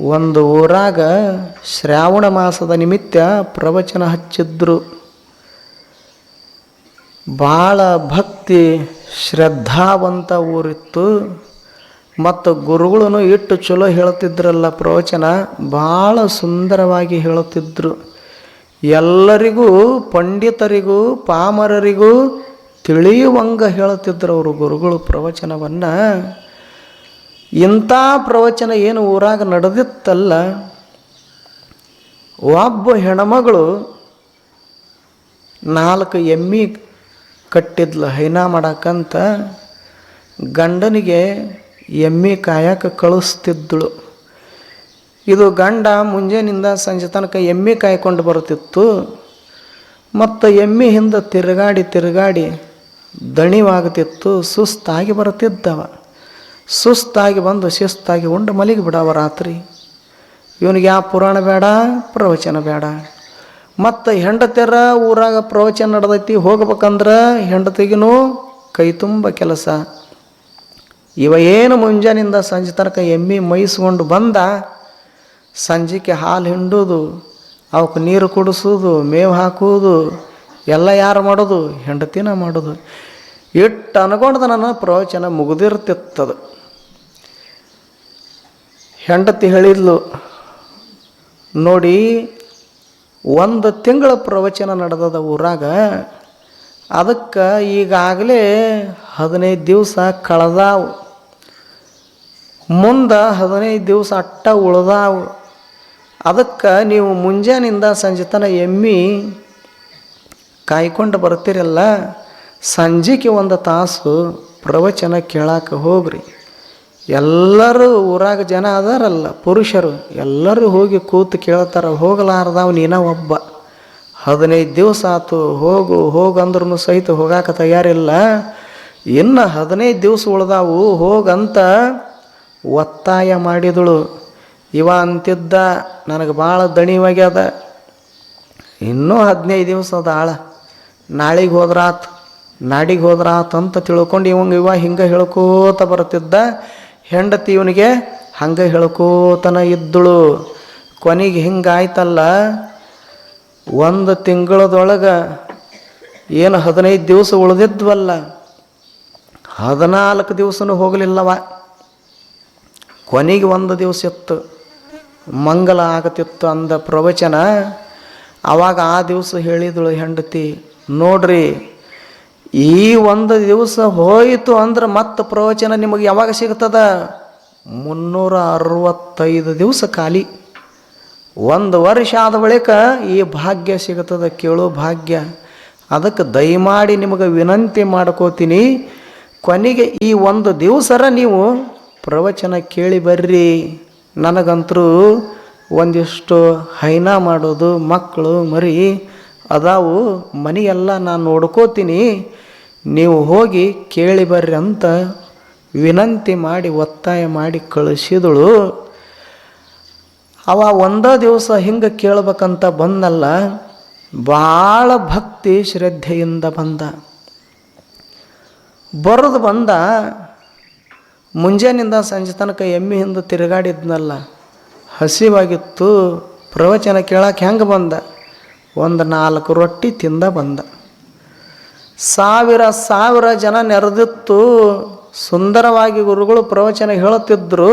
ಒಂದು ಊರಾಗ ಶ್ರಾವಣ ಮಾಸದ ನಿಮಿತ್ತ ಪ್ರವಚನ ಹಚ್ಚಿದ್ರು. ಭಾಳ ಭಕ್ತಿ, ಶ್ರದ್ಧಾವಂತ ಊರಿತ್ತು. ಮತ್ತು ಗುರುಗಳನ್ನು ಇಟ್ಟು ಚಲೋ ಹೇಳ್ತಿದ್ರಲ್ಲ ಪ್ರವಚನ ಭಾಳ ಸುಂದರವಾಗಿ ಹೇಳುತ್ತಿದ್ರು. ಎಲ್ಲರಿಗೂ, ಪಂಡಿತರಿಗೂ, ಪಾಮರರಿಗೂ ತಿಳಿಯುವಂಗ ಹೇಳುತ್ತಿದ್ರು ಅವರು ಗುರುಗಳು ಪ್ರವಚನವನ್ನು. ಇಂಥ ಪ್ರವಚನ ಏನು ಊರಾಗ ನಡೆದಿತ್ತಲ್ಲ, ಒಬ್ಬ ಹೆಣಮಗಳು ನಾಲ್ಕು ಎಮ್ಮಿ ಕಟ್ಟಿದ್ಲು, ಹೈನಾ ಮಾಡಕ್ಕಂತ ಗಂಡನಿಗೆ ಎಮ್ಮಿ ಕಾಯಕ್ಕೆ ಕಳಿಸ್ತಿದ್ದಳು ಇದು ಗಂಡ ಮುಂಜಾನಿಂದ ಸಂಜೆ ತನಕ ಎಮ್ಮೆ ಕಾಯ್ಕೊಂಡು ಬರುತ್ತಿತ್ತು. ಮತ್ತು ಎಮ್ಮಿ ಹಿಂದೆ ತಿರುಗಾಡಿ ತಿರುಗಾಡಿ ದಣಿವಾಗುತ್ತಿತ್ತು, ಸುಸ್ತಾಗಿ ಬರುತ್ತಿದ್ದವ. ಸುಸ್ತಾಗಿ ಬಂದು ಶಿಸ್ತಾಗಿ ಉಂಡು ಮಲಗಿ ಬಿಡವ ರಾತ್ರಿ. ಇವನಿಗೆ ಯಾವ ಪುರಾಣ ಬೇಡ, ಪ್ರವಚನ ಬೇಡ. ಮತ್ತು ಹೆಂಡತಿರ ಊರಾಗ ಪ್ರವಚನ ನಡೆದೈತಿ, ಹೋಗ್ಬೇಕಂದ್ರೆ ಹೆಂಡತಿಗೂ ಕೈ ತುಂಬ ಕೆಲಸ. ಇವ ಏನು ಮುಂಜಾನಿಂದ ಸಂಜೆ ತನಕ ಎಮ್ಮೆ ಮೈಸ್ಕೊಂಡು ಬಂದ, ಸಂಜೆಗೆ ಹಾಲು ಹಿಂಡೋದು, ಅವಕ್ಕೆ ನೀರು ಕುಡಿಸೋದು, ಮೇವು ಹಾಕುವುದು ಎಲ್ಲ ಯಾರು ಮಾಡೋದು? ಹೆಂಡತಿನ ಮಾಡೋದು. ಇಟ್ಟು ಅನ್ಕೊಂಡ್ದ ನನ್ನ ಪ್ರವಚನ ಮುಗಿದಿರ್ತಿತ್ತದು. ಹೆಂಡತಿ ಹೇಳಿದ್ಲು, ನೋಡಿ, ಒಂದು ತಿಂಗಳ ಪ್ರವಚನ ನಡೆದದ ಊರಾಗ, ಅದಕ್ಕೆ ಈಗಾಗಲೇ ಹದಿನೈದು ದಿವಸ ಕಳೆದಾವು. ಮುಂದೆ ಹದಿನೈದು ದಿವಸ ಅಟ್ಟ ಉಳ್ದಾವು. ಅದಕ್ಕೆ ನೀವು ಮುಂಜಾನಿಂದ ಸಂಜೆ ತನ ಎಮ್ಮಿ ಕಾಯ್ಕೊಂಡು ಬರ್ತೀರಲ್ಲ, ಸಂಜೆಗೆ ಒಂದು ತಾಸು ಪ್ರವಚನ ಕೇಳಕ್ಕೆ ಹೋಗ್ರಿ. ಎಲ್ಲರೂ ಊರಾಗ ಜನ ಅದಾರಲ್ಲ, ಪುರುಷರು. ಎಲ್ಲರೂ ಹೋಗಿ ಕೂತು ಕೇಳ್ತಾರ, ಹೋಗಲಾರ್ದವ ನೀನ ಒಬ್ಬ. ಹದಿನೈದು ದಿವಸ ಆತು, ಹೋಗು ಹೋಗಂದ್ರೂ ಸಹಿತ ಹೋಗಾಕ ತಯಾರಿಲ್ಲ. ಇನ್ನು ಹದಿನೈದು ದಿವಸ ಉಳ್ದಾವು, ಹೋಗಂತ ಒತ್ತಾಯ ಮಾಡಿದಳು. ಇವ ಅಂತಿದ್ದ, ನನಗೆ ಭಾಳ ದಣಿವಾಗ್ಯದ. ಇನ್ನೂ ಹದಿನೈದು ದಿವಸ ಅದ ಆಳ. ನಾಳಿಗೆ ಹೋದ್ರಾತ್, ನಾಡಿಗೆ ಹೋದ್ರಾತ್ ಅಂತ ತಿಳ್ಕೊಂಡು ಇವಂಗೆ ಇವ ಹಿಂಗೆ ಹೇಳ್ಕೋತ ಬರ್ತಿದ್ದ ಹೆಂಡತಿ ಇವನಿಗೆ ಹಂಗೆ ಹೇಳ್ಕೋತನ ಇದ್ದಳು. ಕೊನೆಗೆ ಹಿಂಗಾಯ್ತಲ್ಲ, ಒಂದು ತಿಂಗಳದೊಳಗೆ ಏನು ಹದಿನೈದು ದಿವಸ ಉಳಿದಿದ್ವಲ್ಲ, ಹದಿನಾಲ್ಕು ದಿವಸನೂ ಹೋಗಲಿಲ್ಲವ. ಕೊನೆಗೆ ಒಂದು ದಿವಸ ಇತ್ತು, ಮಂಗಲ ಆಗತಿತ್ತು ಅಂದ ಪ್ರವಚನ. ಆವಾಗ ಆ ದಿವಸ ಹೇಳಿದಳು ಹೆಂಡತಿ, ನೋಡ್ರಿ ಈ ಒಂದು ದಿವಸ ಹೋಯಿತು ಅಂದ್ರೆ ಮತ್ತೆ ಪ್ರವಚನ ನಿಮಗೆ ಯಾವಾಗ ಸಿಗ್ತದ? ಮುನ್ನೂರ ಅರವತ್ತೈದು ದಿವಸ ಖಾಲಿ. ಒಂದು ವರ್ಷ ಆದ ಬಳಿಕ ಈ ಭಾಗ್ಯ ಸಿಗುತ್ತದೆ ಕೇಳೋ ಭಾಗ್ಯ. ಅದಕ್ಕೆ ದಯಮಾಡಿ ನಿಮಗೆ ವಿನಂತಿ ಮಾಡ್ಕೋತೀನಿ, ಕೊನೆಗೆ ಈ ಒಂದು ದಿವಸರ ನೀವು ಪ್ರವಚನ ಕೇಳಿ ಬರ್ರಿ. ನನಗಂತರೂ ಒಂದಿಷ್ಟು ಹೈನಾ ಮಾಡೋದು ಮಕ್ಕಳು ಮರಿ, ಅದಾವು ಮನೆಯೆಲ್ಲ ನಾನು ನೋಡ್ಕೋತೀನಿ. ನೀವು ಹೋಗಿ ಕೇಳಿ ಬರ್ರಿ ಅಂತ ವಿನಂತಿ ಮಾಡಿ, ಒತ್ತಾಯ ಮಾಡಿ ಕಳಿಸಿದಳು. ಅವ ಒಂದೇ ದಿವಸ ಹಿಂಗೆ ಕೇಳ್ಬೇಕಂತ ಬಂದಲ್ಲ ಭಾಳ ಭಕ್ತಿ ಶ್ರದ್ಧೆಯಿಂದ ಬಂದ. ಬರೆದು ಬಂದ, ಮುಂಜಾನಿಂದ ಸಂಜೆ ತನಕ ಎಮ್ಮೆ ಹಿಂದೆ ತಿರುಗಾಡಿದ್ನಲ್ಲ, ಹಸಿವಾಗಿತ್ತು, ಪ್ರವಚನ ಕೇಳಕ್ಕೆ ಹೆಂಗೆ ಬಂದ? ಒಂದು ನಾಲ್ಕು ರೊಟ್ಟಿ ತಿಂದ ಬಂದ. ಸಾವಿರ ಸಾವಿರ ಜನ ನೆರೆದಿತ್ತು. ಸುಂದರವಾಗಿ ಗುರುಗಳು ಪ್ರವಚನ ಹೇಳುತ್ತಿದ್ದರು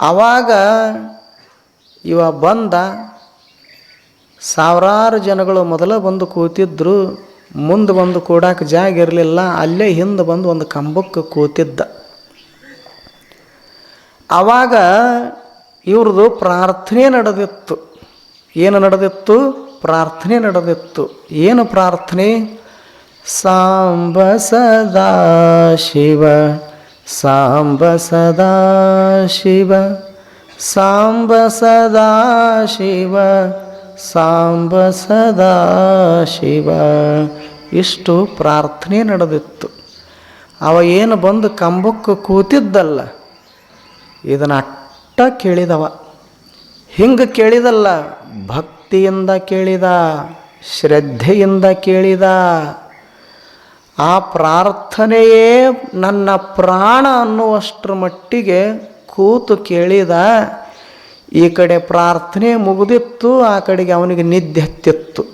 ಆವಾಗ ಇವ ಬಂದ ಸಾವಿರಾರು ಜನಗಳು ಮೊದಲ ಬಂದು ಕೂತಿದ್ದರು ಮುಂದೆ ಬಂದು ಕೂಡಕ್ಕೆ ಜಾಗ ಇರಲಿಲ್ಲ. ಅಲ್ಲೇ ಹಿಂದೆ ಬಂದು ಒಂದು ಕಂಬಕ್ಕೆ ಕೂತಿದ್ದ. ಆವಾಗ ಇವ್ರದ್ದು ಪ್ರಾರ್ಥನೆ ನಡೆದಿತ್ತು. ಏನು ನಡೆದಿತ್ತು? ಪ್ರಾರ್ಥನೆ ನಡೆದಿತ್ತು. ಏನು ಪ್ರಾರ್ಥನೆ? ಸಾಂಬ ಸದಾ ಶಿವ ಸಾಂಬ ಸದಾ ಶಿವ ಸಾಂಬ ಸದಾ ಶಿವ ಸಾಂಬ ಸದಾ ಶಿವ. ಇಷ್ಟು ಪ್ರಾರ್ಥನೆ ನಡೆದಿತ್ತು. ಅವ ಏನು ಬಂದು ಕಂಬಕ್ಕೆ ಕೂತಿದ್ದಲ್ಲ, ಇದನ್ನ ಅಟ್ಟ ಕೇಳಿದವ. ಹಿಂಗೆ ಕೇಳಿದಲ್ಲ ಭಕ್ತಿಯಿಂದ ಕೇಳಿದ, ಶ್ರದ್ಧೆಯಿಂದ ಕೇಳಿದ, ಆ ಪ್ರಾರ್ಥನೆಯೇ ನನ್ನ ಪ್ರಾಣ ಅನ್ನುವಷ್ಟರ ಮಟ್ಟಿಗೆ ಕೂತು ಕೇಳಿದ, ಈ ಕಡೆ ಪ್ರಾರ್ಥನೆ ಮುಗಿದಿತ್ತು, ಆ ಕಡೆಗೆ ಅವನಿಗೆ ನಿದ್ದೆ ಹತ್ತಿತ್ತು.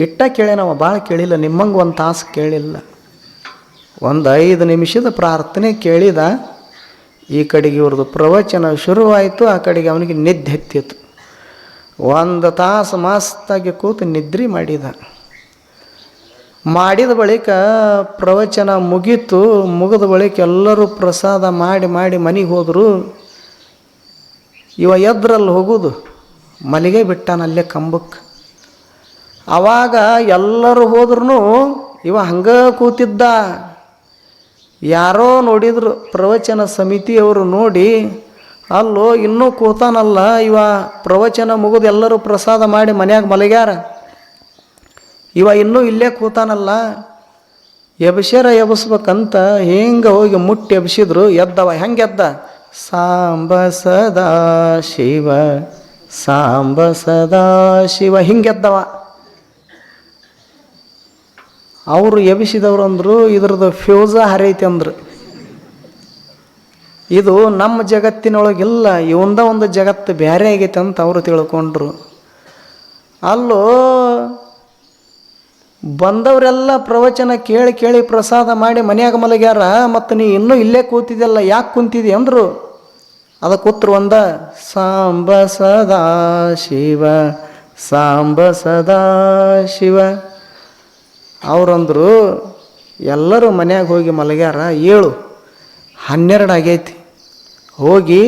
ಇಟ್ಟ ಕೇಳ್ಯಾನವ ಭಾಳ ಕೇಳಿಲ್ಲ, ನಿಮ್ಮಂಗೆ ಒಂದು ತಾಸು ಕೇಳಿಲ್ಲ. ಒಂದು ಐದು ನಿಮಿಷದ ಪ್ರಾರ್ಥನೆ ಕೇಳಿದ ಈ ಕಡೆಗೆ ಇವ್ರದ್ದು ಪ್ರವಚನ ಶುರುವಾಯಿತು, ಆ ಕಡೆಗೆ ಅವನಿಗೆ ನಿದ್ದೆ ಹತ್ತಿತ್ತು ಒಂದು ತಾಸು ಮಾಸ್ತಾಗಿ ಕೂತು ನಿದ್ರೆ ಮಾಡಿದ. ಮಾಡಿದ ಬಳಿಕ ಪ್ರವಚನ ಮುಗೀತು, ಮುಗಿದ ಬಳಿಕ ಎಲ್ಲರೂ ಪ್ರಸಾದ ಮಾಡಿ ಮಾಡಿ ಮನೆಗೆ ಹೋದರು. ಇವ ಎದ್ರಲ್ಲಿ ಹೋಗೋದು? ಮಲಿಗೆ ಬಿಟ್ಟಾನ ಅಲ್ಲೇ ಕಂಬಕ್ಕೆ ಆವಾಗ ಎಲ್ಲರೂ ಹೋದ್ರೂ ಇವ ಹಂಗೆ ಕೂತಿದ್ದ. ಯಾರೋ ನೋಡಿದ್ರು ಪ್ರವಚನ ಸಮಿತಿಯವರು ನೋಡಿ, ಅಲ್ಲೋ, ಇನ್ನೂ ಕೂತಾನಲ್ಲ, ಇವ ಪ್ರವಚನ ಮುಗಿದು ಎಲ್ಲರೂ ಪ್ರಸಾದ ಮಾಡಿ ಮನ್ಯಾಗ ಮಲಗ್ಯಾರ? ಇವ ಇನ್ನೂ ಇಲ್ಲೇ ಕೂತಾನಲ್ಲ? ಎಬ್ಸ್ಯಾರ ಎಬ್ಸ್ಬೇಕಂತ ಹಿಂಗೆ ಹೋಗಿ ಮುಟ್ಟಿ ಎಬ್ಸಿದ್ರು, ಎದ್ದವ, ಹೆಂಗೆ ಎದ್ದ? ಸಾಂಬ ಸದಾ ಶಿವ ಸಾಂಬ ಸದಾ ಶಿವ ಹಿಂಗೆದ್ದವ ಅವರು ಎಬ್ಸಿದವ್ರು ಅಂದರು, ಇದ್ರದ್ದು ಫ್ಯೂಸ ಹರೈತಿ ಅಂದರು. ಇದು ನಮ್ಮ ಜಗತ್ತಿನೊಳಗಿಲ್ಲ, ಇವಂದ ಒಂದು ಜಗತ್ತು ಬೇರೆ ಆಗೈತೆ ಅಂತ ಅವರು ತಿಳ್ಕೊಂಡ್ರು. ಅಲ್ಲೂ, ಬಂದವರೆಲ್ಲ ಪ್ರವಚನ ಕೇಳಿ ಕೇಳಿ ಪ್ರಸಾದ ಮಾಡಿ ಮನೆಯಾಗ ಮಲಗ್ಯಾರ, ಮತ್ತು ನೀ ಇನ್ನೂ ಇಲ್ಲೇ ಕೂತಿದ್ದಲ್ಲ ಯಾಕೆ ಕುಂತಿದಿ ಅಂದರು. ಅದಕ್ಕೆ ಉತ್ತರ ಒಂದ, ಸಾಂಬ ಸದಾ ಶಿವ, ಸಾಂಬ ಸದಾ ಶಿವ. ಅವ್ರಂದ್ರು, ಎಲ್ಲರೂ ಮನ್ಯಾಗ ಹೋಗಿ ಮಲಗ್ಯಾರ, ಏಳು, ಹನ್ನೆರಡು ಆಗೈತಿ. ಹೋಗಿ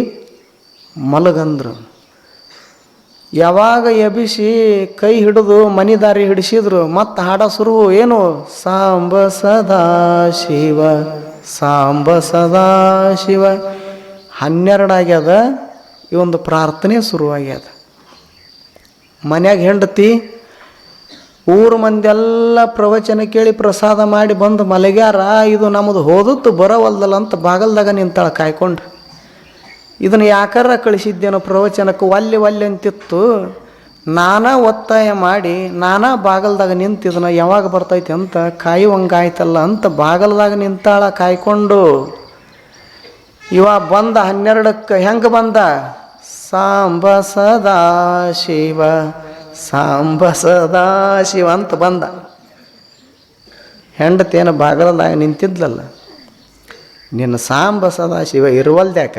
ಮಲಗಂದ್ರು. ಯಾವಾಗ ಎಬಿಸಿ ಕೈ ಹಿಡಿದು ಮನಿ ದಾರಿ ಹಿಡಿಸಿದ್ರು, ಮತ್ತೆ ಹಾಡ ಶುರು ಏನು? ಸಾಂಬ ಸದಾ ಶಿವ, ಸಾಂಬ ಸದಾ ಶಿವ. ಹನ್ನೆರಡು ಆಗ್ಯದ, ಈ ಒಂದು ಪ್ರಾರ್ಥನೆ ಶುರುವಾಗ್ಯದ ಮನ್ಯಾಗ ಹೆಂಡತಿ ಊರು ಮಂದೆಲ್ಲ ಪ್ರವಚನ ಕೇಳಿ ಪ್ರಸಾದ ಮಾಡಿ ಬಂದು ಮಲಗ್ಯಾರ, ಇದು ನಮ್ಮದು ಹೋದತ್ತು ಬರೋವಲ್ದಲ್ಲ ಅಂತ ಬಾಗಲ್ದಾಗ ನಿಂತಾಳ ಕಾಯ್ಕೊಂಡು. ಇದನ್ನು ಯಾಕಾರ ಕಳಿಸಿದ್ದೇನೋ ಪ್ರವಚನಕ್ಕೆ ಒಲ್ಲೆ ಒಲ್ಲೆ ಅಂತಿತ್ತು. ನಾನಾ ಒತ್ತಾಯ ಮಾಡಿ ನಾನಾ ಬಾಗಲ್ದಾಗ ಇದನ್ನು ಯಾವಾಗ ಬರ್ತೈತಿ ಅಂತ ಕಾಯುವಂಗಾಯ್ತಲ್ಲ ಅಂತ ಬಾಗಲ್ದಾಗ ನಿಂತಾಳ ಕಾಯ್ಕೊಂಡು. ಇವ ಬಂದ ಹನ್ನೆರಡಕ್ಕೆ ಹೆಂಗೆ ಬಂದ? ಸಾಂಬ ಸದಾ ಶಿವ. ಸಾಂಬ ಸದಾಶಿವ ಅಂತ ಬಂದ. ಹೆಂಡತೇನು ಬಾಗಲದಾಗ ನಿಂತಿದ್ಲಲ್ಲ, ನಿನ್ನ ಸಾಂಬ ಸದಾಶಿವ ಇರುವಲ್ದ್ಯಾಕ?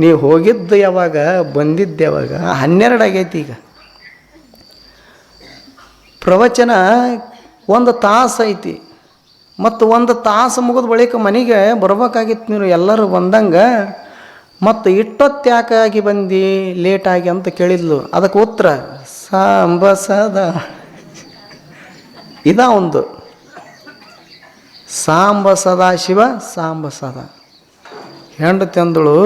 ನೀವು ಹೋಗಿದ್ದು ಯಾವಾಗ, ಬಂದಿದ್ದು ಯಾವಾಗ? ಹನ್ನೆರಡು ಆಗೈತಿ ಈಗ. ಪ್ರವಚನ ಒಂದು ತಾಸು ಐತಿ. ಮತ್ತು ಒಂದು ತಾಸು ಮುಗಿದ ಬಳಿಕ ಮನೆಗೆ ಬರ್ಬೇಕಾಗಿತ್ತು ನೀವು ಎಲ್ಲರೂ ಬಂದಂಗೆ ಮತ್ತು ಇಟ್ಟೊತ್ತು ಯಾಕಾಗಿ ಬಂದು ಲೇಟಾಗಿ ಅಂತ ಕೇಳಿದ್ಲು. ಅದಕ್ಕೆ ಉತ್ತರ ಸಾಂಬ ಸದಾ ಇದ ಒಂದು. ಸಾಂಬ ಸದಾ ಶಿವ ಸಾಂಬ ಸದಾ ಹೆಂಡತಿ ಅಂದಳು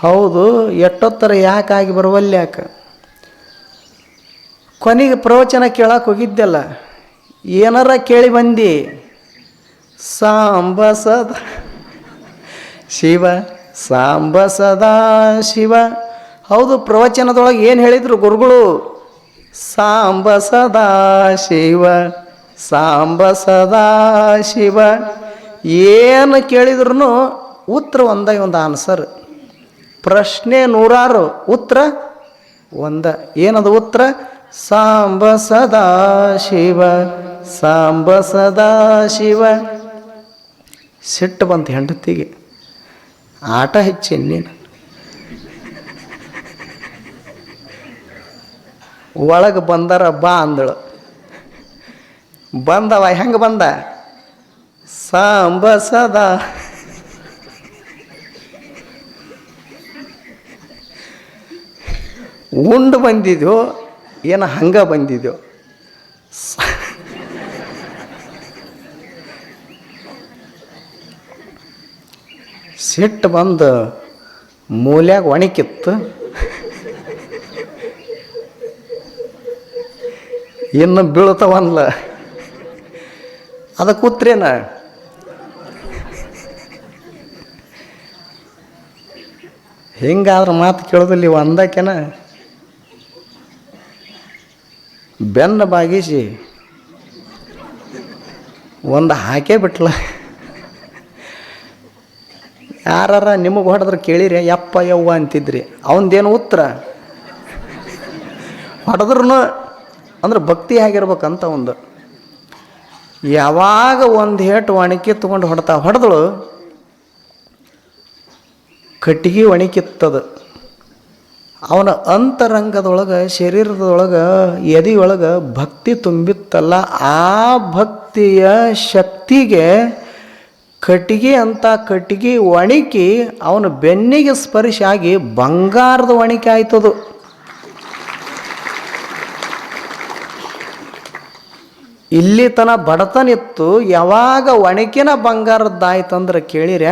ಹೌದು, ಎಟ್ಟೊತ್ತರ ಯಾಕಾಗಿ ಬರುವಲ್ಲಿ ಯಾಕೆ? ಕೊನೆಗೆ ಪ್ರವಚನ ಕೇಳಕ್ಕೆ ಹೋಗಿದ್ದೆಲ್ಲ. ಏನಾರ ಕೇಳಿ ಬಂದಿ. ಸಾಂಬ ಸದಾ ಶಿವ. ಸಾಂಬ ಸದಾ ಶಿವ. ಹೌದು, ಪ್ರವಚನದೊಳಗೆ ಏನು ಹೇಳಿದರು ಗುರುಗಳು? ಸಾಂಬ ಸದಾ ಶಿವ ಸಾಂಬ ಸದಾ ಶಿವ. ಏನು ಕೇಳಿದ್ರು ಉತ್ತರ ಒಂದ ಒಂದು ಆನ್ಸರ್. ಪ್ರಶ್ನೆ ನೂರಾರು, ಉತ್ತರ ಒಂದ. ಏನದು ಉತ್ತರ? ಸಾಂಬ ಸದಾ ಶಿವ ಸಾಂಬ ಸದಾ ಶಿವ. ಸಿಟ್ಟು ಬಂತು ಹೆಂಡತಿಗೆ. ಆಟ ಹೆಚ್ಚು ನೀನು. ಒಳಗೆ ಬಂದಾರ ಬಾ ಅಂದಳು. ಬಂದವ, ಹೆಂಗೆ ಬಂದ? ಸಾಂಬಸದ ಉಂಡು ಬಂದಿದ್ಯೋ, ಏನು ಹಂಗ ಬಂದಿದ್ಯೋ? ಸಿಟ್ಟು ಬಂದು ಮೂಲ್ಯಾಗ ಒಣಕಿತ್ತು. ಇನ್ನು ಬೀಳ್ತಾವನ್ಲ. ಅದಕ್ಕೆ ಕೂತ್ರೇನ ಹಿಂಗಾದ್ರೆ ಮಾತು ಕೇಳೋದಿಲ್ಲ ಒಂದಕ್ಕೆನ ಬೆನ್ನ ಬಾಗಿಸಿ ಒಂದು ಹಾಕೇ ಬಿಟ್ಲ. ಯಾರ ನಿಮಗೆ ಹೊಡೆದ್ರೆ ಕೇಳಿರಿ, ಯಪ್ಪ ಯವ್ವ ಅಂತಿದ್ರಿ. ಅವನದೇನು ಉತ್ತರ? ಹೊಡೆದ್ರೂ ಅಂದ್ರೆ ಭಕ್ತಿ ಆಗಿರ್ಬೇಕಂತ ಒಂದು. ಯಾವಾಗ ಒಂದು ಹೇಟು ಒಣಕಿ ತೊಗೊಂಡು ಹೊಡ್ತಾ ಹೊಡೆದಳು, ಕಟ್ಟಿಗೆ ಒಣಕಿತ್ತದ. ಅವನ ಅಂತರಂಗದೊಳಗೆ, ಶರೀರದೊಳಗೆ, ಎದೆಯೊಳಗೆ ಭಕ್ತಿ ತುಂಬಿತ್ತಲ್ಲ, ಆ ಭಕ್ತಿಯ ಶಕ್ತಿಗೆ ಕಟ್ಟಿಗೆ ಅಂತ ಕಟ್ಟಿಗೆ ಒಣಕಿ ಅವನ ಬೆನ್ನಿಗೆ ಸ್ಪರ್ಶ ಆಗಿ ಬಂಗಾರದ ಒಣಕೆ ಆಯ್ತದು. ಇಲ್ಲಿ ತನ ಬಡತನಿತ್ತು ಯಾವಾಗ ಒಣಕಿನ ಬಂಗಾರದ್ದಾಯ್ತಂದ್ರೆ ಕೇಳಿರ,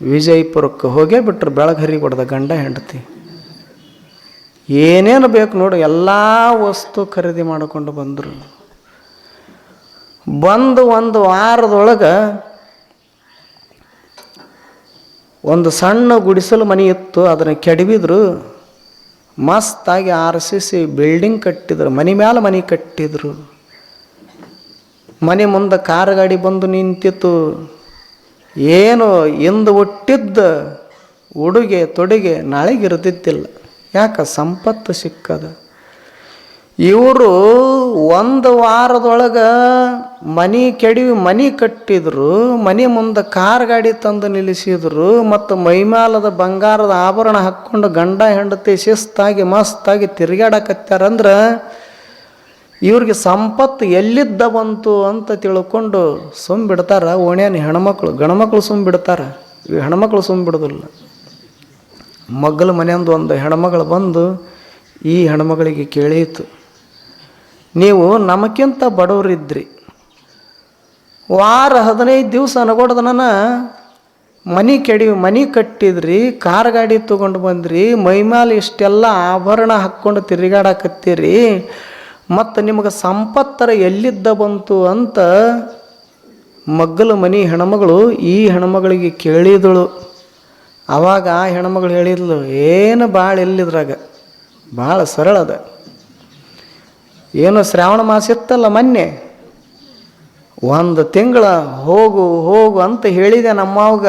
ವಿಜಯಪುರಕ್ಕೆ ಹೋಗೇ ಬಿಟ್ರು ಬೆಳಗರಿ ಕೊಡ್ದ ಗಂಡ ಹೆಂಡತಿ. ಏನೇನು ಬೇಕು ನೋಡು, ಎಲ್ಲ ವಸ್ತು ಖರೀದಿ ಮಾಡಿಕೊಂಡು ಬಂದರು. ಬಂದು ಒಂದು ವಾರದೊಳಗೆ ಒಂದು ಸಣ್ಣ ಗುಡಿಸಲು ಮನೆ ಇತ್ತು, ಅದನ್ನು ಕೆಡವಿದ್ರು. ಮಸ್ತಾಗಿ ಆರ್ ಸಿ ಸಿ ಬಿಲ್ಡಿಂಗ್ ಕಟ್ಟಿದ್ರು, ಮನೆ ಮೇಲೆ ಮನೆ ಕಟ್ಟಿದ್ರು. ಮನೆ ಮುಂದೆ ಕಾರ್ ಗಾಡಿ ಬಂದು ನಿಂತಿತ್ತು. ಏನು ಎಂದು ಒಟ್ಟಿದ್ದ ಉಡುಗೆ ತೊಡುಗೆ ನಾಳೆಗೆ ಇರ್ತಿದ್ದಿಲ್ಲ ಯಾಕೆ ಸಂಪತ್ತು ಸಿಕ್ಕದ? ಇವರು ಒಂದು ವಾರದೊಳಗೆ ಮನೆ ಕೆಡವಿ ಮನೆ ಕಟ್ಟಿದ್ರು, ಮನೆ ಮುಂದೆ ಕಾರ್ ಗಾಡಿ ತಂದು ನಿಲ್ಲಿಸಿದ್ರು, ಮತ್ತು ಮೈಮಾಲದ ಬಂಗಾರದ ಆಭರಣ ಹಾಕ್ಕೊಂಡು ಗಂಡ, ಹೆಂಡತಿ ಶಿಸ್ತಾಗಿ ಮಸ್ತಾಗಿ ತಿರುಗಾಡಕತ್ತಾರಂದ್ರೆ ಇವ್ರಿಗೆ ಸಂಪತ್ತು ಎಲ್ಲಿದ್ದ ಬಂತು ಅಂತ ತಿಳ್ಕೊಂಡು ಸುಮ್ಮ ಬಿಡ್ತಾರ. ಓಣ್ಯಾನ ಹೆಣ್ಮಕ್ಳು ಗಣಮಕ್ಳು ಸುಮ್ಮ ಬಿಡ್ತಾರ. ಹೆಣ್ಮಕ್ಳು ಸುಮ್ಮ ಬಿಡೋದಿಲ್ಲ. ಮಗ್ಗಲ ಮನೆಯಂದು ಒಂದು ಹೆಣ್ಮಗಳು ಬಂದು ಈ ಹೆಣ್ಮಗಳಿಗೆ ಕೇಳೀತು. ನೀವು ನಮಕ್ಕಿಂತ ಬಡವರಿದ್ರಿ. ವಾರ ಹದಿನೈದು ದಿವಸ ಅನಗೊಡ್ದನ ಮನೆ ಕೆಡಿ, ಮನೆ ಕಟ್ಟಿದ್ರಿ, ಕಾರ್ ಗಾಡಿ ತೊಗೊಂಡು ಬಂದ್ರಿ ಮೈಮೇಲೆ ಇಷ್ಟೆಲ್ಲ ಆಭರಣ ಹಾಕ್ಕೊಂಡು ತಿರುಗಾಡಕತ್ತೀರಿ, ಮತ್ತು ನಿಮಗೆ ಸಂಪತ್ತರ ಎಲ್ಲಿದ್ದ ಬಂತು ಅಂತ ಮಗ್ಗಲು ಮನೆ ಹೆಣ್ಮಗಳು ಈ ಹೆಣ್ಮಗಳಿಗೆ ಕೇಳಿದಳು. ಆವಾಗ ಆ ಹೆಣ್ಮಗಳು ಹೇಳಿದ್ಲು ಏನು ಭಾಳ ಎಲ್ಲಿದ್ರಾಗ? ಭಾಳ ಸರಳದ ಏನು ಶ್ರಾವಣ ಮಾಸ ಇತ್ತಲ್ಲ ಮೊನ್ನೆ? ಒಂದು ತಿಂಗಳ ಹೋಗು ಹೋಗು ಅಂತ ಹೇಳಿದೆ ನಮ್ಮವಾಗ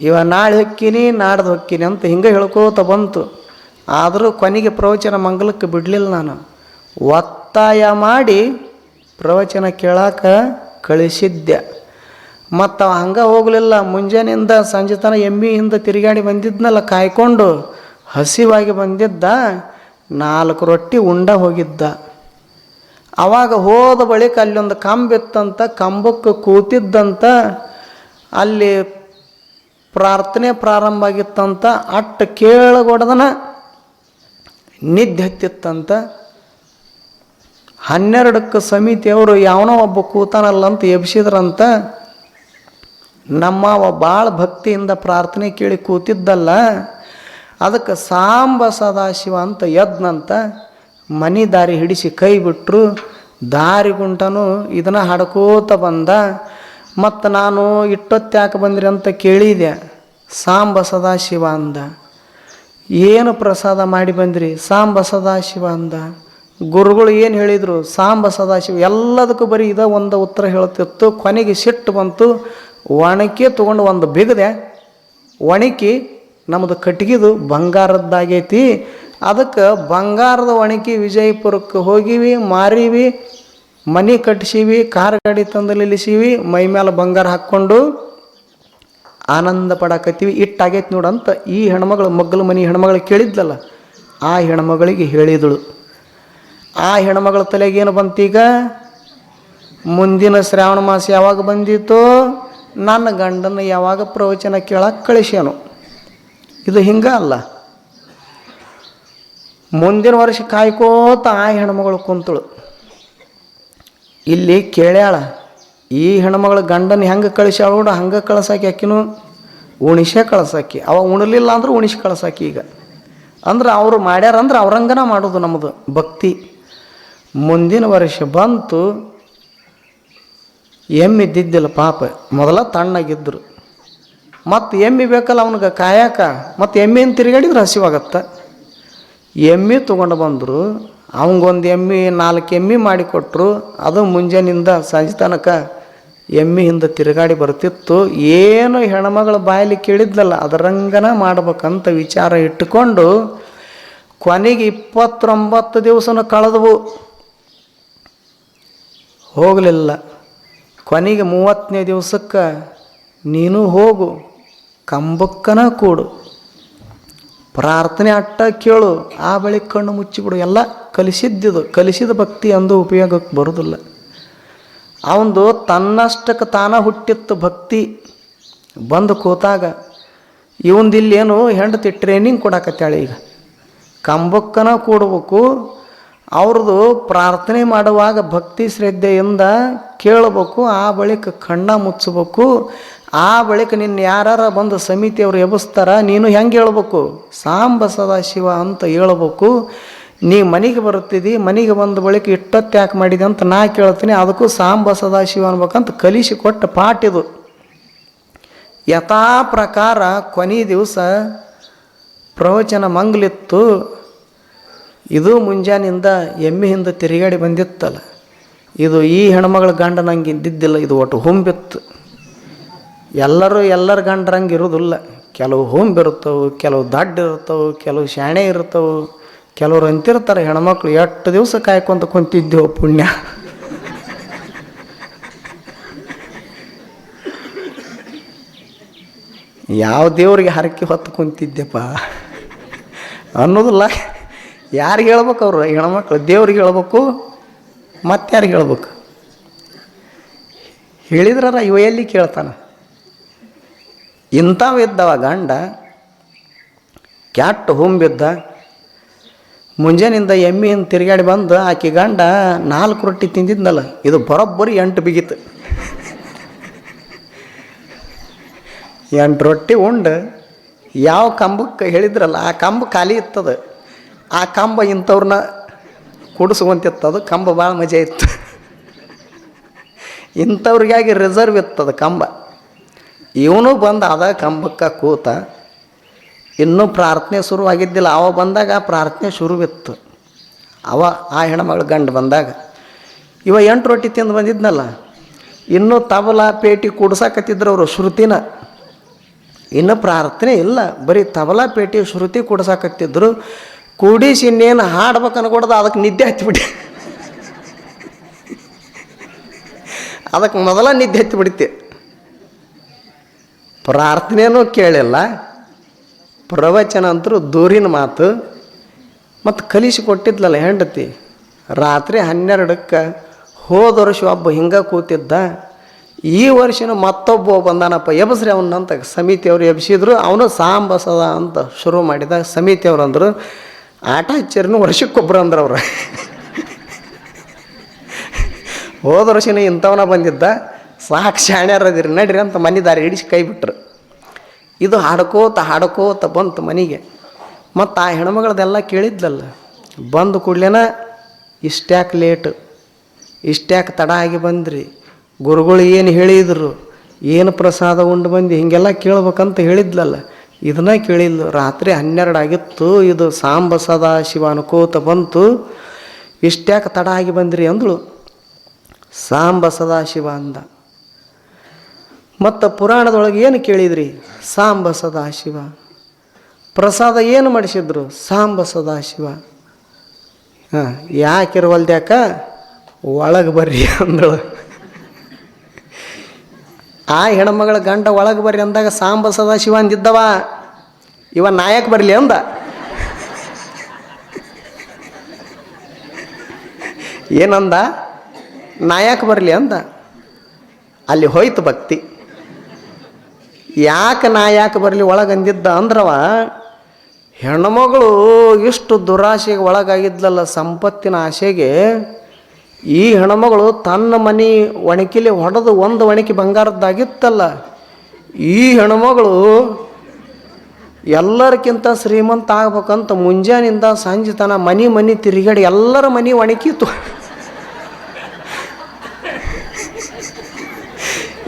ಇವ ನಾಳೆ ಹೊಕ್ಕಿನಿ, ನಾಡ್ದು ಹೊಕ್ಕಿನಿ ಅಂತ ಹಿಂಗೆ ಹೇಳ್ಕೋತ ಬಂತು. ಆದರೂ ಕೊನೆಗೆ ಪ್ರವಚನ ಮಂಗಲಕ್ಕೆ ಬಿಡಲಿಲ್ಲ ನಾನು. ಒತ್ತಾಯ ಮಾಡಿ ಪ್ರವಚನ ಕೇಳಾಕ ಕಳಿಸಿದ್ದೆ. ಮತ್ತು ಹಂಗೆ ಹೋಗಲಿಲ್ಲ. ಮುಂಜಾನೆಯಿಂದ ಸಂಜೆ ತನ ಎಮ್ಮಿ ಹಿಂದೆ ತಿರುಗಾಡಿ ಬಂದಿದ್ನಲ್ಲ, ಕಾಯ್ಕೊಂಡು ಹಸಿವಾಗಿ ಬಂದಿದ್ದ. ನಾಲ್ಕು ರೊಟ್ಟಿ ಉಂಡ ಹೋಗಿದ್ದ. ಅವಾಗ ಹೋದ ಬಳಿಕ ಅಲ್ಲೊಂದು ಕಂಬ ಇತ್ತಂತ ಕಂಬಕ್ಕೆ ಕೂತಿದ್ದಂತ, ಅಲ್ಲಿ ಪ್ರಾರ್ಥನೆ ಪ್ರಾರಂಭ ಆಗಿತ್ತಂತ, ಅಟ್ಟ ಕೇಳಗೊಡದನ ನಿದ್ದೆ ಹತ್ತಿತ್ತಂತ, ಹನ್ನೆರಡಕ್ಕೆ ಸಮಿತಿಯವರು ಯಾವನೋ ಒಬ್ಬ ಕೂತಾನಲ್ಲ ಅಂತ ಎಬ್ಸಿದ್ರಂತ, ನಮ್ಮ ಭಾಳ ಭಕ್ತಿಯಿಂದ ಪ್ರಾರ್ಥನೆ ಕೇಳಿ ಕೂತಿದ್ದಲ್ಲ ಅದಕ್ಕೆ ಸಾಂಬ ಸದಾಶಿವ ಅಂತ ಎದ್ನಂತ ಮನೆ ದಾರಿ ಹಿಡಿಸಿ ಕೈ ಬಿಟ್ಟರು ದಾರಿ ಗುಂಟನು ಇದನ್ನು ಹಡ್ಕೋತ ಬಂದ. ಮತ್ತು ನಾನು ಇಟ್ಟೊತ್ತು ಬಂದ್ರಿ ಅಂತ ಕೇಳಿದೆ. ಸಾಂಬ ಸದಾಶಿವ ಅಂದ. ಏನು ಪ್ರಸಾದ ಮಾಡಿ ಬಂದ್ರಿ? ಸಾಂಬ ಸದಾಶಿವ ಅಂದ. ಗುರುಗಳು ಏನು ಹೇಳಿದರು? ಸಾಂಬ ಸದಾಶಿವ ಎಲ್ಲದಕ್ಕೂ ಬರೀ ಇದ ಒಂದು ಉತ್ತರ ಹೇಳ್ತಿತ್ತು ಕೊನೆಗೆ ಸಿಟ್ಟು ಬಂತು. ಒಣಕಿ ತೊಗೊಂಡು ಒಂದು ಬಿಗದೆ ಒಣಕಿ ನಮ್ಮದು ಕಟ್ಗಿದು ಬಂಗಾರದ್ದಾಗೈತಿ. ಅದಕ್ಕೆ ಬಂಗಾರದ ಒಣಕಿ ವಿಜಯಪುರಕ್ಕೆ ಹೋಗಿವಿ, ಮಾರೀವಿ, ಮನೆ ಕಟ್ಟಿಸೀವಿ ಕಾರ್ ಗಾಡಿ ತಂದು ನಿಲ್ಲಿಸೀವಿ, ಮೈ ಮೇಲೆ ಬಂಗಾರ ಹಾಕ್ಕೊಂಡು ಆನಂದ ಪಡಾಕತ್ತೀವಿ. ಇಟ್ಟಾಗೈತಿ ನೋಡಂತ ಈ ಹೆಣ್ಮಗಳು, ಮಗ್ಗಲು ಮನೆ ಹೆಣ್ಮಗಳು ಕೇಳಿದ್ಲಲ್ಲ, ಆ ಹೆಣ್ಮಗಳಿಗೆ ಹೇಳಿದಳು. ಆ ಹೆಣ್ಮಗಳ ಏನು ಬಂತೀಗ? ಮುಂದಿನ ಶ್ರಾವಣ ಮಾಸ ಯಾವಾಗ ಬಂದಿತ್ತೋ ನನ್ನ ಗಂಡನ ಯಾವಾಗ ಪ್ರವಚನ ಕೇಳಕ್ಕೆ ಕಳಿಸ್ಯಾನು. ಇದು ಹಿಂಗ ಅಲ್ಲ. ಮುಂದಿನ ವರ್ಷ ಕಾಯ್ಕೋತ ಆ ಹೆಣ್ಮಗಳು ಕುಂತಳು. ಇಲ್ಲಿ ಕೇಳ್ಯಾಳ, ಈ ಹೆಣ್ಮಗಳು ಗಂಡನ ಹೆಂಗೆ ಕಳಿಸ್ಯಾಳ ಹಂಗೆ ಕಳ್ಸಾಕಿ ಆಕಿನು ಉಣಿಸೇ ಕಳ್ಸಾಕಿ. ಅವ ಉಣಲಿಲ್ಲ ಅಂದ್ರೆ ಉಣಿಸಿ ಕಳ್ಸಾಕಿ ಈಗ. ಅಂದ್ರೆ ಅವರು ಮಾಡ್ಯಾರಂದ್ರೆ ಅವ್ರಂಗನ ಮಾಡೋದು ನಮ್ಮದು ಭಕ್ತಿ. ಮುಂದಿನ ವರ್ಷ ಬಂತು ಎಮ್ಮಿದ್ದಿದ್ದಿಲ್ಲ ಪಾಪ. ಮೊದಲ ತಣ್ಣಗಿದ್ರು. ಮತ್ತು ಎಮ್ಮಿ ಬೇಕಲ್ಲ ಅವನಿಗೆ ಕಾಯಕ ಮತ್ತು ಎಮ್ಮಿನ ತಿರುಗಾಡಿದ್ರೆ ಹಸಿವಾಗತ್ತೆ. ಎಮ್ಮಿ ತೊಗೊಂಡು ಬಂದರು, ಅವಂಗೊಂದು ಎಮ್ಮಿ, ನಾಲ್ಕು ಎಮ್ಮಿ ಮಾಡಿಕೊಟ್ರು ಅದು ಮುಂಜಾನಿಂದ ಸಂಜೆ ತನಕ ಎಮ್ಮೆ ಹಿಂದೆ ತಿರುಗಾಡಿ ಬರ್ತಿತ್ತು. ಏನು ಹೆಣ್ಮಗಳ ಬಾಯಲ್ಲಿ ಕೇಳಿದ್ಲಲ್ಲ, ಅದರಂಗನ ಮಾಡ್ಬೇಕಂತ ವಿಚಾರ ಇಟ್ಟುಕೊಂಡು ಕೊನೆಗೆ ಇಪ್ಪತ್ತೊಂಬತ್ತು ದಿವಸನ ಕಳೆದವು. ಹೋಗಲಿಲ್ಲ. ಕೊನೆಗೆ ಮೂವತ್ತನೇ ದಿವಸಕ್ಕೆ ನೀನು ಹೋಗು. ಕಂಬಕ್ಕನ ಕೂಡು. ಪ್ರಾರ್ಥನೆ ಅಟ್ಟ ಕೇಳು, ಆ ಬಳಿಕ ಕಣ್ಣು ಮುಚ್ಚಿಬಿಡು. ಎಲ್ಲ ಕಲಿಸಿದ್ದಿದು. ಕಲಿಸಿದ ಭಕ್ತಿ ಅಂದು ಉಪಯೋಗಕ್ಕೆ ಬರೋದಿಲ್ಲ. ಅವಂದು ತನ್ನಷ್ಟಕ್ಕೆ ತಾನ ಹುಟ್ಟಿತ್ತು ಭಕ್ತಿ. ಬಂದು ಕೂತಾಗ, ಇವಂದಿಲ್ಲೇನು ಹೆಂಡತಿ ಟ್ರೈನಿಂಗ್ ಕೊಡಾಕತ್ತಾಳೆ ಈಗ? ಕಂಬಕ್ಕನ ಕೂಡಬೇಕು. ಅವ್ರದ್ದು ಪ್ರಾರ್ಥನೆ ಮಾಡುವಾಗ ಭಕ್ತಿ ಶ್ರದ್ಧೆಯಿಂದ ಕೇಳಬೇಕು. ಆ ಬಳಿಕ ಕಣ್ಣ ಮುಚ್ಚಬೇಕು. ಆ ಬಳಿಕ ನಿನ್ನ ಯಾರು ಬಂದು ಸಮಿತಿಯವರು ಎಬ್ಬಿಸ್ತಾರ, ನೀನು ಹೆಂಗೆ ಹೇಳ್ಬೇಕು? ಸಾಂಬ ಸದಾಶಿವ ಅಂತ ಹೇಳ್ಬೇಕು. ನೀ ಮನೆಗೆ ಬರುತ್ತಿದ್ದಿ, ಮನೆಗೆ ಬಂದ ಬಳಿಕ ಇಟ್ಟೊತ್ತು ಯಾಕೆ ಮಾಡಿದೆ ಅಂತ ನಾ ಕೇಳ್ತೀನಿ. ಅದಕ್ಕೂ ಸಾಂಬ ಸದಾಶಿವ ಅನ್ಬೇಕಂತ ಕಲಿಸಿ ಕೊಟ್ಟ ಪಾಠಿದು ಯಥಾ ಪ್ರಕಾರ ಕೊನೆ ದಿವಸ ಪ್ರವಚನ ಮಂಗ್ಲಿತ್ತು. ಇದು ಮುಂಜಾನಿಂದ ಎಮ್ಮೆ ಹಿಂದೆ ತಿರುಗಾಡಿ ಬಂದಿತ್ತಲ್ಲ. ಇದು ಈ ಹೆಣ್ಮಗಳ ಗಂಡ ನಂಗೆ ಇದ್ದಿದ್ದಿಲ್ಲ ಇದು ಒಟ್ಟು ಹೊಂಬಿತ್ತು. ಎಲ್ಲರೂ ಎಲ್ಲರ ಗಂಡ್ರಂಗೆ ಇರೋದಿಲ್ಲ. ಕೆಲವು ಹೊಂಬಿರ್ತವೆ ಕೆಲವು ದಡ್ಡ ಇರ್ತವೆ ಕೆಲವು ಶಾಣೆ ಇರ್ತವೆ ಕೆಲವ್ರು ಅಂತಿರ್ತಾರೆ, ಹೆಣ್ಮಕ್ಳು ಎಷ್ಟು ದಿವಸ ಕಾಯ್ಕೊಂತ ಕುಂತಿದ್ದೆವು ಪುಣ್ಯ. ಯಾವ ದೇವ್ರಿಗೆ ಹರಕೆ ಹೊತ್ತು ಕುಂತಿದ್ದೆಪ್ಪ ಅನ್ನೋದಿಲ್ಲ. ಯಾರಿಗೆ ಹೇಳ್ಬೇಕು ಅವರು? ಹೆಣ್ಮಕ್ಳು. ದೇವ್ರಿಗೆ ಹೇಳ್ಬೇಕು ಮತ್ತಾರಿಗೆ ಹೇಳ್ಬೇಕು. ಹೇಳಿದ್ರಾರ ಇವ ಎಲ್ಲಿ ಕೇಳ್ತಾನ? ಇಂಥವು ಇದ್ದವ ಗಂಡ, ಕ್ಯಾಟ್ ಹೊಂಬಿದ್ದ, ಮುಂಜಾನಿಂದ ಎಮ್ಮೆಯಿಂದ ತಿರುಗಾಡಿ ಬಂದು ಆಕೆ ಗಂಡ ನಾಲ್ಕು ರೊಟ್ಟಿ ತಿಂದಿದ್ನಲ್ಲ, ಇದು ಬರೋಬ್ಬರಿ ಎಂಟು ಬಿಗಿತು ಎಂಟು ರೊಟ್ಟಿ ಉಂಡು, ಯಾವ ಕಂಬಕ್ಕೆ ಹೇಳಿದ್ರಲ್ಲ, ಆ ಕಂಬ ಖಾಲಿ ಇತ್ತದ. ಆ ಕಂಬ ಇಂಥವ್ರನ್ನ ಕುಡಿಸುವಂತಿತ್ತದು ಕಂಬ ಭಾಳ ಮಜಾ ಇತ್ತು. ಇಂಥವ್ರಿಗಾಗಿ ರಿಸರ್ವ್ ಇತ್ತದ ಕಂಬ. ಇವನು ಬಂದು ಅದ ಕಂಬಕ್ಕೆ ಕೂತ ಇನ್ನೂ ಪ್ರಾರ್ಥನೆ ಶುರುವಾಗಿದ್ದಿಲ್ಲ. ಅವ ಬಂದಾಗ ಪ್ರಾರ್ಥನೆ ಶುರುವಿತ್ತು. ಅವ, ಆ ಹೆಣ್ಮಗಳು ಗಂಡು ಬಂದಾಗ. ಇವ ಎಂಟು ರೊಟ್ಟಿ ತಿಂದು ಬಂದಿದ್ನಲ್ಲ, ಇನ್ನೂ ತಬಲ, ಪೇಟಿ ಕೊಡ್ಸಾಕತ್ತಿದ್ರು ಅವರು ಶ್ರುತಿನ. ಇನ್ನು ಪ್ರಾರ್ಥನೆ ಇಲ್ಲ. ಬರೀ ತಬಲಾ, ಪೇಟಿ, ಶ್ರುತಿ ಕೊಡ್ಸಾಕತ್ತಿದ್ರು. ಕೂಡಿಸಿ ಇನ್ನೇನು ಹಾಡ್ಬೇಕು ಅನ್ಕೊಡ್ದು, ಅದಕ್ಕೆ ನಿದ್ದೆ ಹತ್ತಿಬಿಟ್ಟೆ ಅದಕ್ಕೆ ಮೊದಲ ನಿದ್ದೆ ಹತ್ತಿಬಿಡ್ತಿ ಪ್ರಾರ್ಥನೆನೂ ಕೇಳಿಲ್ಲ. ಪ್ರವಚನ ಅಂತರೂ ದೂರಿನ ಮಾತು. ಮತ್ತು ಕಲಿಸಿ ಕೊಟ್ಟಿದ್ಲಲ್ಲ ಹೆಂಡತಿ. ರಾತ್ರಿ ಹನ್ನೆರಡಕ್ಕೆ ಹೋದ ವರ್ಷ ಒಬ್ಬ ಹಿಂಗೆ ಕೂತಿದ್ದ. ಈ ವರ್ಷನೂ ಮತ್ತೊಬ್ಬ ಬಂದಾನಪ್ಪ, ಎಬ್ಸ್ರಿ ಅವನಂತ ಸಮಿತಿಯವರು ಎಬ್ಸಿದ್ರು. ಅವನು ಸಾಂಬಸದ ಅಂತ ಶುರು ಮಾಡಿದ ಸಮಿತಿಯವ್ರು ಅಂದರು. ಆಟ ಹಚ್ಚಿರ್ನು ವರ್ಷಕ್ಕೊಬ್ರು ಅಂದ್ರೆ ಅವರು. ಹೋದ ವರ್ಷನೇ ಇಂಥವನ ಬಂದಿದ್ದ. ಸಾಕು ಶಾಣ್ಯಾರದಿರಿ, ನಡ್ರಿ ಅಂತ ಮನೆ ದಾರಿ ಹಿಡಿಸಿ ಕೈ ಬಿಟ್ರು. ಇದು ಹಾಡ್ಕೋತ ಹಾಡ್ಕೋತ ಬಂತು ಮನೆಗೆ. ಮತ್ತು ಆ ಹೆಣ್ಮಗಳದೆಲ್ಲ ಕೇಳಿದ್ಲಲ್ಲ, ಬಂದು ಕೂಡ್ಲೇನ ಇಷ್ಟ್ಯಾಕೆ ಲೇಟ್, ಇಷ್ಟ್ಯಾಕೆ ತಡ ಆಗಿ ಬಂದ್ರಿ. ಗುರುಗಳು ಏನು ಹೇಳಿದ್ರು, ಏನು ಪ್ರಸಾದ ಉಂಡು ಬಂದು, ಹೀಗೆಲ್ಲ ಕೇಳ್ಬೇಕಂತ ಹೇಳಿದ್ಲಲ್ಲ. ಇದನ್ನ ಕೇಳಿಲ್ಲ ರಾತ್ರಿ ಹನ್ನೆರಡು ಆಗಿತ್ತು ಇದು ಸಾಂಬ ಸದಾ ಶಿವ ಅನ್ಕೋತ ಬಂತು. ಇಷ್ಟ್ಯಾಕೆ ತಡ ಆಗಿ ಬಂದ್ರಿ ಅಂದಳು. ಸಾಂಬ ಸದಾಶಿವ ಅಂದ. ಮತ್ತು ಪುರಾಣದೊಳಗೆ ಏನು ಕೇಳಿದ್ರಿ? ಸಾಂಬ ಸದಾಶಿವ ಪ್ರಸಾದ ಏನು ಮಾಡಿಸಿದ್ರು? ಸಾಂಬ ಸದಾಶಿವ ಹಾಂ, ಯಾಕಿರವಲ್ದ್ಯಾಕ? ಒಳಗೆ ಬರ್ರಿ ಅಂದಳು. ಆ ಹೆಣ್ಮಗಳ ಗಂಡ ಒಳಗೆ ಬರ್ರಿ ಅಂದಾಗ ಸಾಂಬ ಸದಾಶಿವ ಅಂದಿದ್ದವ. ಇವ ನಾಯಕ್ ಬರಲಿ ಅಂದ. ಏನಂದ? ನಾಯಕ್ ಬರಲಿ ಅಂದ. ಅಲ್ಲಿ ಹೋಯ್ತು ಭಕ್ತಿ. ಯಾಕೆ ನಾ ಯಾಕೆ ಬರಲಿ ಒಳಗಂದಿದ್ದ ಅಂದ್ರವ ಹೆಣ್ಮಗಳು ಇಷ್ಟು ದುರಾಶೆಗೆ ಒಳಗಾಗಿದ್ಲಲ್ಲ ಸಂಪತ್ತಿನ ಆಸೆಗೆ, ಈ ಹೆಣ್ಮಗಳು ತನ್ನ ಮನೆ ಒಣಕಿಲಿ ಹೊಡೆದು ಒಂದು ಒಣಕಿ ಬಂಗಾರದ್ದಾಗಿತ್ತಲ್ಲ, ಈ ಹೆಣ್ಮಗಳು ಎಲ್ಲರಿಗಿಂತ ಶ್ರೀಮಂತ ಆಗ್ಬೇಕಂತ ಮುಂಜಾನಿಂದ ಸಂಜೆ ತನ ಮನೆ ಮನೆ ತಿರುಗಾಡಿ ಎಲ್ಲರ ಮನೆ ಒಣಕಿತ್ತು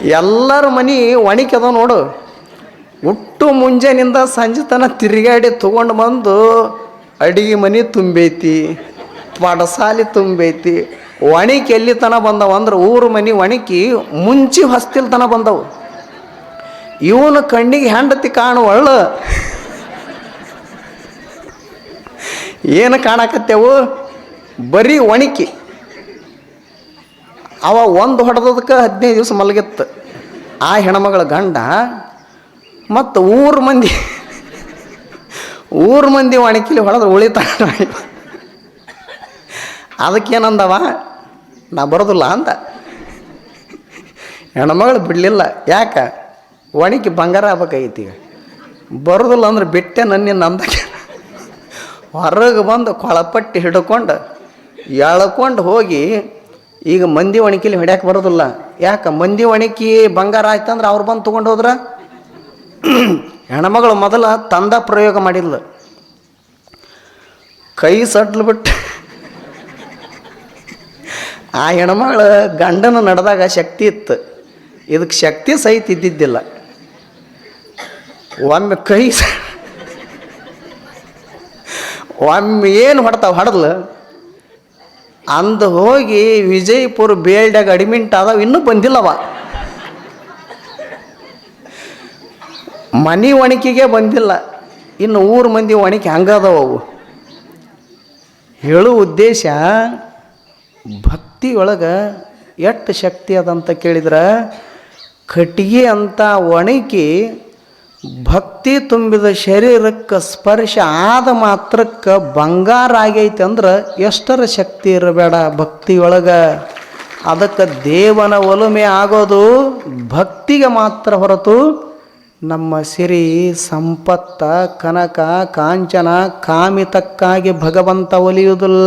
ಎಲ್ಲರ ಮನೆ ಒಣಕ್ಯದ ನೋಡು. ಹುಟ್ಟು ಮುಂಜಾನಿಂದ ಸಂಜೆ ತನ ತಿರುಗಾಡಿ ತೊಗೊಂಡು ಬಂದು ಅಡಿಗೆ ಮನೆ ತುಂಬೈತಿ ಪಡಸಾಲಿ ತುಂಬೈತಿ, ಒಣಕಿ ಎಲ್ಲಿ ತನ ಬಂದವ ಅಂದ್ರೆ ಊರು ಮನೆ ಒಣಕಿ ಮುಂಚಿ ಹೊಸ್ತಿಲ್ ತನ ಬಂದವು. ಇವನು ಕಣ್ಣಿಗೆ ಹೆಂಡತಿ ಕಾಣುವಳ್ಳ ಏನು ಕಾಣಕತ್ತೇವು? ಬರೀ ಒಣಕಿ. ಅವ ಒಂದು ಹೊಡೆದದಕ್ಕೆ ಹದಿನೈದು ದಿವಸ ಮಲಗಿತ್ತು. ಆ ಹೆಣ್ಮಗಳ ಗಂಡ ಮತ್ತು ಊರು ಮಂದಿ ಊರು ಮಂದಿ ಒಣಕಿಲಿ ಹೊಡೆದ್ರೆ ಅದಕ್ಕೆ ಅದಕ್ಕೇನಂದವ? ನಾ ಬರೋದಿಲ್ಲ ಅಂತ. ಹೆಣ್ಮಗಳು ಬಿಡಲಿಲ್ಲ. ಯಾಕೆ? ಒಣಕಿ ಬಂಗಾರ ಆಗ್ಬೇಕಾಗಿತ್ತು ಈಗ. ಬರೋದಿಲ್ಲ ಅಂದ್ರೆ ಬಿಟ್ಟೆ ನನ್ನ ನಂದಕ್ಕೆ ಹೊರಗೆ ಬಂದು ಕೊಳಪಟ್ಟಿ ಹಿಡ್ಕೊಂಡು ಎಳ್ಕೊಂಡು ಹೋಗಿ ಈಗ ಮಂದಿ ಒಣಕಿಲಿ ಹೊಡ್ಯಾಕೆ ಬರೋದಿಲ್ಲ. ಯಾಕೆ? ಮಂದಿ ಒಣಕಿ ಬಂಗಾರ ಆಯ್ತಂದ್ರೆ ಅವ್ರು ಬಂದು ತೊಗೊಂಡು ಹೋದ್ರ? ಹೆಣ್ಮಗಳು ಮೊದಲ ತಂದ ಪ್ರಯೋಗ ಮಾಡಿಲ್ಲ ಕೈ ಸಡ್ಲು ಬಿಟ್ಟು ಆ ಹೆಣ್ಮಗಳು ಗಂಡನ ನಡೆದಾಗ ಶಕ್ತಿ ಇತ್ತು. ಇದಕ್ಕೆ ಶಕ್ತಿ ಸಹಿತ ಇದ್ದಿದ್ದಿಲ್ಲ. ಒಮ್ಮೆ ಕೈ ಒಮ್ಮೆ ಏನು ಹೊಡ್ತಾವೆ? ಹೊಡೆದ್ಲು? ಅಂದು ಹೋಗಿ ವಿಜಯಪುರ ಬೇಲ್ಡ್ಯಾಗ ಅಡ್ಮಿಂಟ್ ಆದಾವ, ಇನ್ನೂ ಬಂದಿಲ್ಲವ. ಮನೆ ಒಣಕಿಗೆ ಬಂದಿಲ್ಲ. ಇನ್ನು ಊರು ಮಂದಿ ಒಣಕಿ ಹಂಗದವ ಅವು. ಹೇಳುವ ಉದ್ದೇಶ, ಭಕ್ತಿಯೊಳಗೆ ಎಷ್ಟು ಶಕ್ತಿ ಅದಂತ ಕೇಳಿದ್ರೆ, ಕಟ್ಟಿಗೆ ಅಂತ ಒಣಕಿ ಭಕ್ತಿ ತುಂಬಿದ ಶರೀರಕ್ಕೆ ಸ್ಪರ್ಶ ಆದ ಮಾತ್ರಕ್ಕೆ ಬಂಗಾರ ಆಗೈತೆ ಅಂದ್ರೆ ಎಷ್ಟರ ಶಕ್ತಿ ಇರಬೇಡ ಭಕ್ತಿಯೊಳಗೆ. ಅದಕ್ಕೆ ದೇವನ ಒಲುಮೆ ಆಗೋದು ಭಕ್ತಿಗೆ ಮಾತ್ರ ಹೊರತು ನಮ್ಮ ಸಿರಿ ಸಂಪತ್ತ, ಕನಕ, ಕಾಂಚನ, ಕಾಮಿತಕ್ಕಾಗಿ ಭಗವಂತ ಒಲಿಯುವುದಿಲ್ಲ.